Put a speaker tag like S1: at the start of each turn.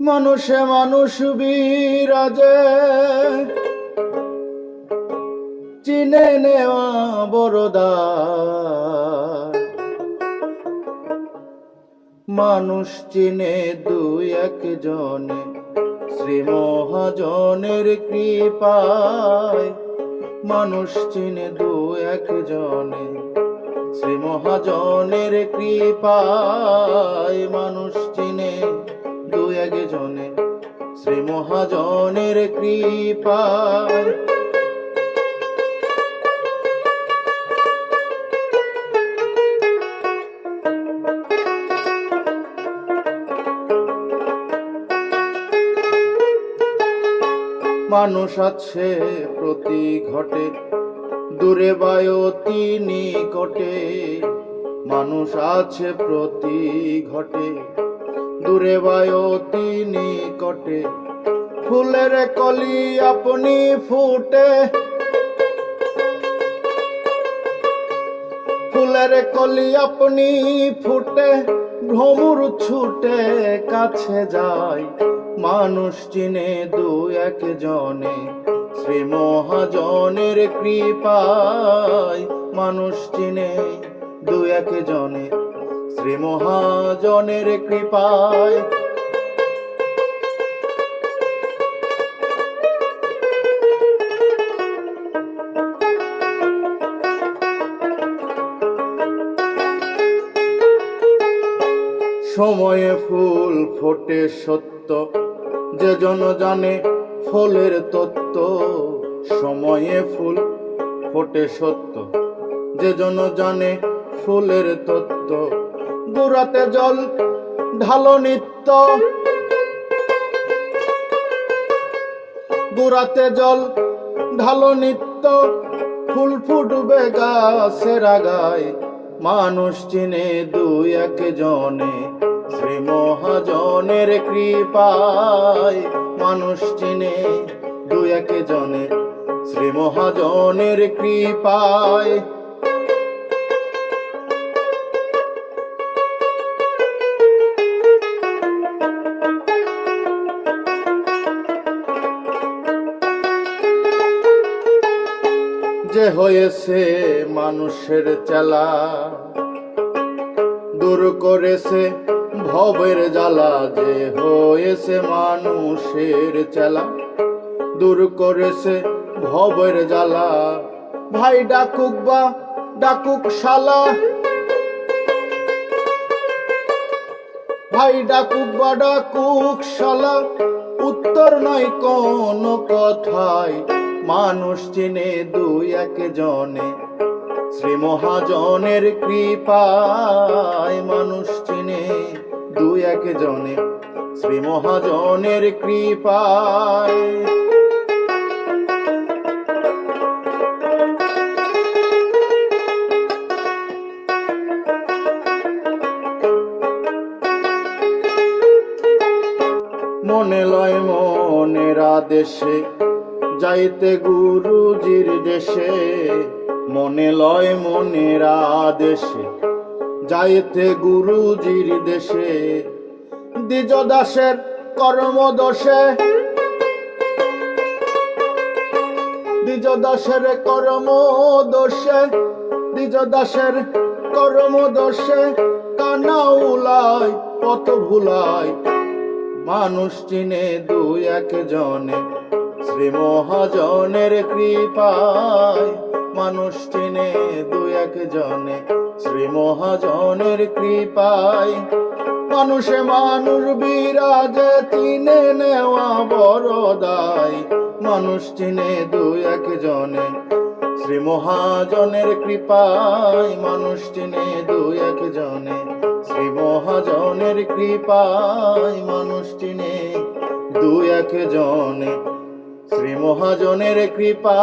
S1: মানুষে মানুষ বিরাজে। চিনে নেওয়া বড়দা মানুষ চিনে দুই একজনে, শ্রী মহাজনের কৃপায়। মানুষ চিনে দু একজনে, শ্রী মহাজনের কৃপায়। মানুষ চিনে দু একজনে শ্রী মহাজনের কৃপায়। মানুষ আছে প্রতি ঘটে, দূরে বায়তি নিকটে। মানুষ আছে প্রতি ঘটে দূরে বায়তি নিকটে। ফুলের কলি আপনি ফুটে। ফুলের কলি আপনি ফুটে, ভ্রমর ছুটে কাছে যায়। মানুষ চিনে দু একজনে, শ্রী মহাজনের কৃপায়। মানুষ চিনে দু একজনে। শ্রী মহাজনের কৃপায়। সময়ে ফুল ফোটে সত্য, যে জন জানে ফুলের তত্ত্ব। সময়ে ফুল ফোটে সত্য, যে জন জানে ফুলের তত্ত্ব। গুরাতে জল ঢালো নিত্য। গুরাতে জল ঢালো নিত্য, ফুল ফুটবে গাছের আগায়। মানুষ চিনে দুই একজনে শ্রী মহাজনের কৃপায়। মানুষ চিনে দুই একজনে শ্রী মহাজনের কৃপায়। যে হয়েছে মানুষের চেলা, দূর করেছে ভবের জ্বালা, যে হয়েছে মানুষের চেলা, দূর করেছে ভবের জ্বালা। ভাই ডাকুক বা ডাকুক শালা, ভাই ডাকুক বা ডাকুক শালা, উত্তর নয় কোন কথায় মানুষ চিনে দুই একজনে। শ্রী মহাজনের কৃপায় মানুষ চিনে দুই একজনে। শ্রী মহাজনের কৃপায় মনে লয় মনের আদেশে যাইতে গুরুজির দেশে, মনে লয় মনের আদেশে। যাইতে গুরুজির দেশে দ্বিজ দাসের কর্মদোষে। দ্বিজ দাসের কর্ম কর্মদোষে দ্বিজ দাসের কর্মদোষে কানা উলায়, পথ ভুলায়। মানুষ চিনে দুই একজনে শ্রী মহাজনের কৃপায় মানুষ চিনে দুই একজনে। শ্রী মহাজনের কৃপায় মানুষে মানুষ বিরাজে চিনে নেওয়া বড় দায়। মানুষ চিনে দুই একজনে। শ্রী মহাজনের কৃপায় মানুষ চিনে দুই একজনে। শ্রী মহাজনের কৃপায় মানুষ চিনে দুই একজনে। শ্রী মহাজনের কৃপা।